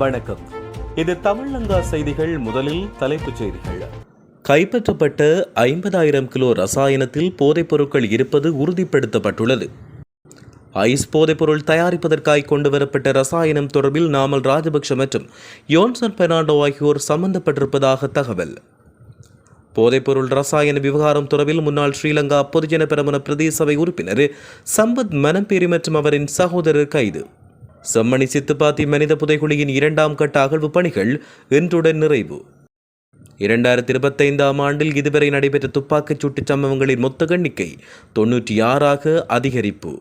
வணக்கம். இது தமிழங்கா செய்திகள் முதலில் தலைப்புச் செய்திகள். கைப்பற்றப்பட்ட ஐம்பதாயிரம் கிலோ ரசாயனத்தில் போதைப் பொருட்கள் இருப்பது உறுதிப்படுத்தப்பட்டுள்ளது. ஐஸ் போதைப்பொருள் தயாரிப்பதற்காய் கொண்டுவரப்பட்ட ரசாயனம் தொடர்பில் நாமல் ராஜபக்ஷ மற்றும் யோன்சன் பெர்னாண்டோ ஆகியோர் சம்பந்தப்பட்டிருப்பதாக தகவல். போதைப்பொருள் ரசாயன விவகாரம் தொடர்பில் முன்னாள் ஸ்ரீலங்கா பொதுஜன பெரமுன பிரதேச சபை உறுப்பினர் சம்பத் மனம்பேரி மற்றும் அவரின் சகோதரர் கைது. செம்மணி சித்துப்பாத்தி மனித புதைகுழியின் இரண்டாம் கட்ட அகழ்வு பணிகள் இன்றுடன் நிறைவு. இரண்டாயிரத்தி இருபத்தைந்தாம் ஆண்டில் இதுவரை நடைபெற்ற துப்பாக்கிச் சூட்டுச் சம்பவங்களின் மொத்த எண்ணிக்கை தொன்னூற்றி ஆறாக அதிகரிப்பு.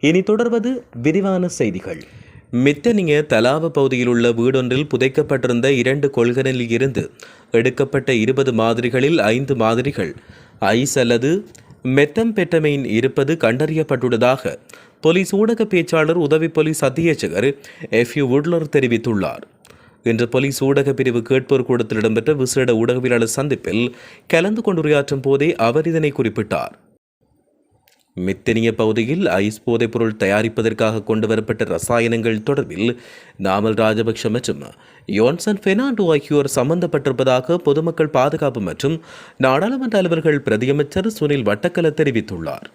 இனி தொடர்வது விரிவான செய்திகள். மித்தனிய தலாவ பகுதியில் உள்ள வீடொன்றில் புதைக்கப்பட்டிருந்த இரண்டு கொள்கனில் இருந்து எடுக்கப்பட்ட இருபது மாதிரிகளில் ஐந்து மாதிரிகள் ஐஸ் அல்லது மெத்தம்பெட்டமைன் இருப்பது கண்டறியப்பட்டுள்ளதாக போலீஸ் ஊடக பேச்சாளர் உதவி போலீஸ் அத்தியட்சகர் எஃப் யூ உட்லர் தெரிவித்துள்ளார். இன்று போலீஸ் ஊடக பிரிவு கேட்போர் கூடத்தில் இடம்பெற்ற விசேட ஊடகவியலாளர் சந்திப்பில் கலந்து கொண்டுரையாற்றும் போதே அவர் இதனை குறிப்பிட்டார். மித்தனிய பகுதியில் ஐஸ் போதைப்பொருள் தயாரிப்பதற்காக கொண்டு வரப்பட்ட ரசாயனங்கள் தொடர்பில் நாமல் ராஜபக்ஷ மற்றும் யோன்சன் பெர்னாண்டோ ஆகியோர் சம்பந்தப்பட்டிருப்பதாக பொதுமக்கள் பாதுகாப்பு மற்றும் நாடாளுமன்ற அலுவலர்கள் பிரதியமைச்சர் சுனில் வட்டக்கல தெரிவித்துள்ளார்.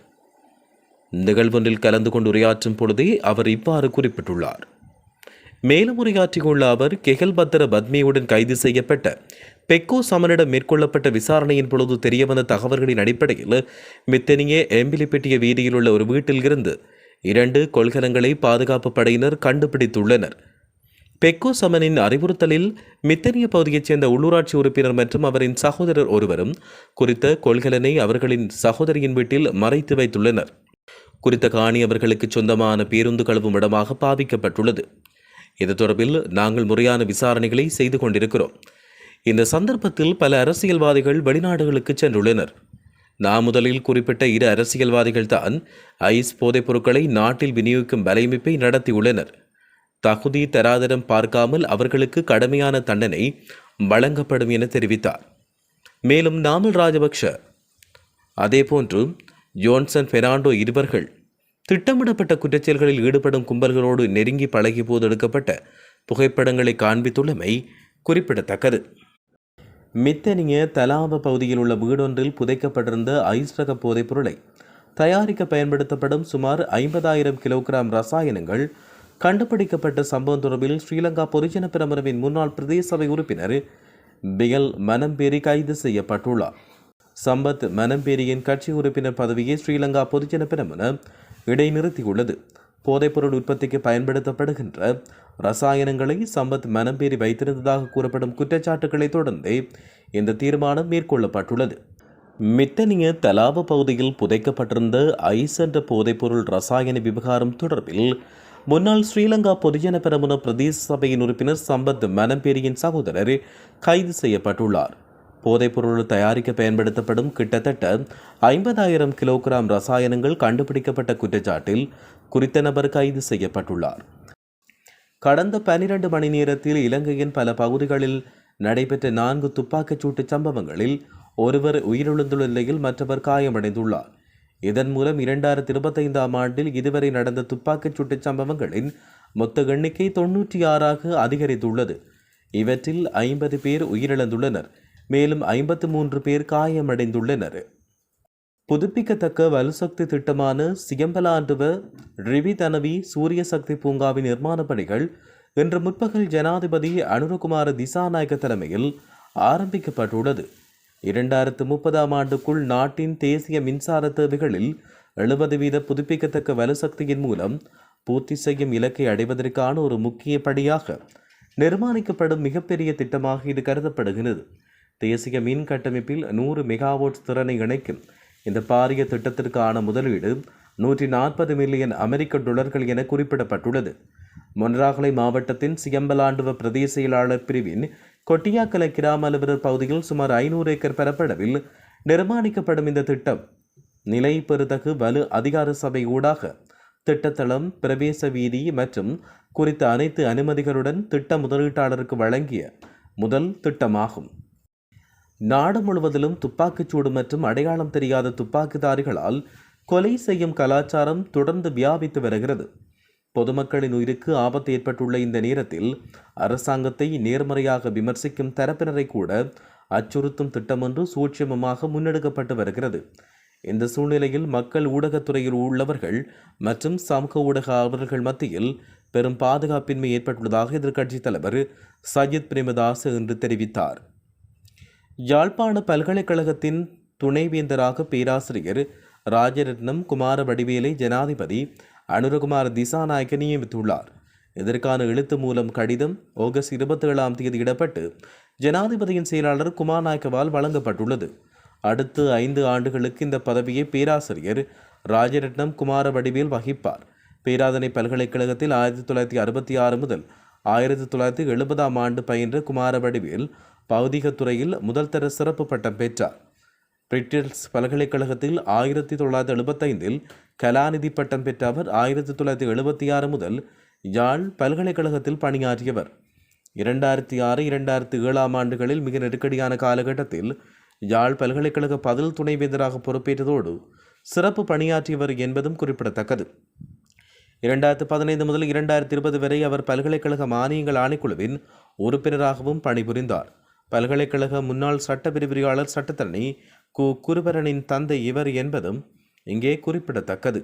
நிகழ்வொன்றில் கலந்து கொண்டு உரையாற்றும் பொழுதே அவர் இவ்வாறு குறிப்பிட்டுள்ளார். மேலும் அவர் கெகல்பத்திர பத்மியுடன் கைது செய்யப்பட்ட பெக்கோ சமனிடம் மேற்கொள்ளப்பட்ட விசாரணையின் பொழுது தெரியவந்த தகவல்களின் அடிப்படையில் மித்தனிய எம்பிலிப்பெட்டிய வீதியில் உள்ள ஒரு வீட்டில் இருந்து இரண்டு கொள்கலங்களை பாதுகாப்பு படையினர் கண்டுபிடித்துள்ளனர். பெக்கோ சமனின் அறிவுறுத்தலில் மித்தனிய பகுதியைச் சேர்ந்த உள்ளூராட்சி உறுப்பினர் மற்றும் அவரின் சகோதரர் ஒருவரும் குறித்த கொள்கலனை அவர்களின் சகோதரியின் வீட்டில் மறைத்து வைத்துள்ளனர். குறித்த காணி அவர்களுக்கு சொந்தமான பேருந்து கழுவும் இடமாக பாவிக்கப்பட்டுள்ளது. இது தொடர்பில் நாங்கள் முறையான விசாரணைகளை செய்து கொண்டிருக்கிறோம். இந்த சந்தர்ப்பத்தில் பல அரசியல்வாதிகள் வெளிநாடுகளுக்கு சென்றுள்ளனர். நான் முதலில் குறிப்பிட்ட இரு அரசியல்வாதிகள் தான் ஐஸ் போதைப் பொருட்களை நாட்டில் விநியோகிக்கும் வலையமைப்பை நடத்தியுள்ளனர். தகுதி தராதரம் பார்க்காமல் அவர்களுக்கு கடுமையான தண்டனை வழங்கப்படும் என தெரிவித்தார். மேலும் நாமல் ராஜபக்ஷ அதேபோன்று ஜோன்சன் பெர்னாண்டோ இருவர்கள் திட்டமிடப்பட்ட குற்றச்செயல்களில் ஈடுபடும் கும்பல்களோடு நெருங்கி பழகிய போது எடுக்கப்பட்ட புகைப்படங்களை காண்பித்துள்ளமை குறிப்பிடத்தக்கது. மித்தனிய தலாவ பகுதியில் உள்ள வீடொன்றில் புதைக்கப்பட்டிருந்த ஐஸ் ரக போதைப் பொருளை தயாரிக்க பயன்படுத்தப்படும் சுமார் ஐம்பதாயிரம் கிலோகிராம் ரசாயனங்கள் கண்டுபிடிக்கப்பட்ட சம்பவம் தொடர்பில் ஸ்ரீலங்கா பொதுஜன பிரமரவின் முன்னாள் பிரதேச சபை உறுப்பினர் பிகல் மனம்பேரி கைது செய்யப்பட்டுள்ளார். சம்பத் மனம்பேரியின் கட்சி உறுப்பினர் பதவியை ஸ்ரீலங்கா பொதுஜன பிரமுன இடைநிறுத்தியுள்ளது. போதைப்பொருள் உற்பத்திக்கு பயன்படுத்தப்படுகின்ற ரசாயனங்களை சம்பத் மனம்பேறி வைத்திருந்ததாக கூறப்படும் குற்றச்சாட்டுகளை தொடர்ந்தே இந்த தீர்மானம் மேற்கொள்ளப்பட்டுள்ளது. மித்தனிய தலாவ பகுதியில் புதைக்கப்பட்டிருந்த ஐஸ் என்ற போதைப்பொருள் ரசாயன விவகாரம் தொடர்பில் முன்னாள் ஸ்ரீலங்கா பொதுஜன பெரமுன பிரதேச சபையின் உறுப்பினர் சம்பத் மனம்பேரியின் சகோதரர் கைது செய்யப்பட்டுள்ளார். போதைப்பொருள் தயாரிக்க பயன்படுத்தப்படும் கிட்டத்தட்ட ஐம்பதாயிரம் கிலோகிராம் ரசாயனங்கள் கண்டுபிடிக்கப்பட்ட குற்றச்சாட்டில் குறித்த நபர் கைது செய்யப்பட்டுள்ளார். கடந்த பனிரெண்டு மணி நேரத்தில் இலங்கையின் பல பகுதிகளில் நடைபெற்ற நான்கு துப்பாக்கிச் சூட்டு சம்பவங்களில் ஒருவர் உயிரிழந்துள்ள நிலையில் மற்றவர் காயமடைந்துள்ளார். இதன் மூலம் இரண்டாயிரத்தி இருபத்தைந்தாம் ஆண்டில் இதுவரை நடந்த துப்பாக்கிச் சூட்டு சம்பவங்களின் மொத்த எண்ணிக்கை தொன்னூற்றி ஆறாக அதிகரித்துள்ளது. இவற்றில் ஐம்பது பேர் உயிரிழந்துள்ளனர். மேலும் ஐம்பத்து மூன்று பேர் காயமடைந்துள்ளனர். புதுப்பிக்கத்தக்க வலுசக்தி திட்டமான சியம்பலாண்டுவ ரிவிதனவி சூரிய சக்தி பூங்காவின் நிர்மாணப் பணிகள் இன்று முற்பகல் ஜனாதிபதி அனுரகுமார திசாநாயக்க தலைமையில் ஆரம்பிக்கப்பட்டுள்ளது. இரண்டாயிரத்து முப்பதாம் ஆண்டுக்குள் நாட்டின் தேசிய மின்சார தேவைகளில் எழுபது வீத புதுப்பிக்கத்தக்க வலுசக்தியின் மூலம் பூர்த்தி செய்யும் இலக்கை அடைவதற்கான ஒரு முக்கிய படியாக நிர்மாணிக்கப்படும் மிகப்பெரிய திட்டமாக இது கருதப்படுகிறது. தேசிய மின் கட்டமைப்பில் நூறு மெகாவாட் திறனை இணைக்கும் இந்த பாரிய திட்டத்திற்கான முதலீடு நூற்றி நாற்பது மில்லியன் அமெரிக்க டொலர்கள் என குறிப்பிடப்பட்டுள்ளது. மொன்ராகலை மாவட்டத்தின் சியம்பலாண்டுவ பிரதேச செயலாளர் பிரிவின் கொட்டியாக்கலை கிராம அலுவலர் பகுதியில் சுமார் ஐநூறு ஏக்கர் பரப்பளவில் நிர்மாணிக்கப்படும் இந்த திட்டம். நிலை பெறுதகு வலு அதிகார சபை ஊடாக திட்டத்தளம் பிரவேச வீதி மற்றும் குறித்த அனைத்து அனுமதிகளுடன் திட்ட முதலீட்டாளருக்கு வழங்கிய முதல் திட்டமாகும். நாடு முழுவதிலும் துப்பாக்கிச்சூடு மற்றும் அடையாளம் தெரியாத துப்பாக்கிதாரிகளால் கொலை செய்யும் கலாச்சாரம் தொடர்ந்து வியாபித்து வருகிறது. பொதுமக்களின் உயிருக்கு ஆபத்து ஏற்பட்டுள்ள இந்த நேரத்தில் அரசாங்கத்தை நேர்மறையாக விமர்சிக்கும் தரப்பினரை கூட அச்சுறுத்தும் திட்டமொன்று சூட்சமமாக முன்னெடுக்கப்பட்டு வருகிறது. இந்த சூழ்நிலையில் மக்கள் ஊடகத்துறையில் உள்ளவர்கள் மற்றும் சமூக ஊடக அவர்கள் மத்தியில் பெரும் பாதுகாப்பின்மை ஏற்பட்டுள்ளதாக எதிர்க்கட்சித் தலைவர் சஜித் பிரேமதாஸ் இன்று தெரிவித்தார். யாழ்ப்பாண பல்கலைக்கழகத்தின் துணைவேந்தராக பேராசிரியர் ராஜரத்னம் குமார வடிவேலை ஜனாதிபதி அனுரகுமார் திசாநாயக்க நியமித்துள்ளார். இதற்கான எழுத்து மூலம் கடிதம் ஆகஸ்ட் இருபத்தி ஏழாம் தேதி இடப்பட்டு ஜனாதிபதியின் செயலாளர் குமார் நாயக்கவால் வழங்கப்பட்டுள்ளது. அடுத்து ஐந்து ஆண்டுகளுக்கு இந்த பதவியை பேராசிரியர் ராஜரட்னம் குமார வடிவேல் வகிப்பார். பேராதனை பல்கலைக்கழகத்தில் ஆயிரத்தி தொள்ளாயிரத்தி அறுபத்தி ஆறு முதல் ஆயிரத்தி தொள்ளாயிரத்தி எழுபதாம் ஆண்டு பயின்ற குமார வடிவேல் பௌதிக துறையில் முதல் தர சிறப்பு பட்டம் பெற்றார். பிரிட்டிஷ் பல்கலைக்கழகத்தில் ஆயிரத்தி தொள்ளாயிரத்தி எழுபத்தைந்தில் கலாநிதி பட்டம் பெற்ற அவர் ஆயிரத்தி தொள்ளாயிரத்தி எழுபத்தி ஆறு முதல் யாழ் பல்கலைக்கழகத்தில் பணியாற்றியவர். இரண்டாயிரத்தி ஆறு இரண்டாயிரத்தி ஏழாம் ஆண்டுகளில் மிக நெருக்கடியான காலகட்டத்தில் யாழ் பல்கலைக்கழக பதில் துணைவேந்தராக பொறுப்பேற்றதோடு சிறப்பு பணியாற்றியவர் என்பதும் குறிப்பிடத்தக்கது. இரண்டாயிரத்து பதினைந்து முதல் இரண்டாயிரத்தி இருபது வரை அவர் பல்கலைக்கழக மானியங்கள் ஆணைக்குழுவின் உறுப்பினராகவும் பணிபுரிந்தார். பல்கலைக்கழக முன்னாள் சட்ட பிரிவியாளர் சட்டத்தரணி கு. குருபரனின் தந்தை இவர் என்பதும் இங்கே குறிப்பிடத்தக்கது.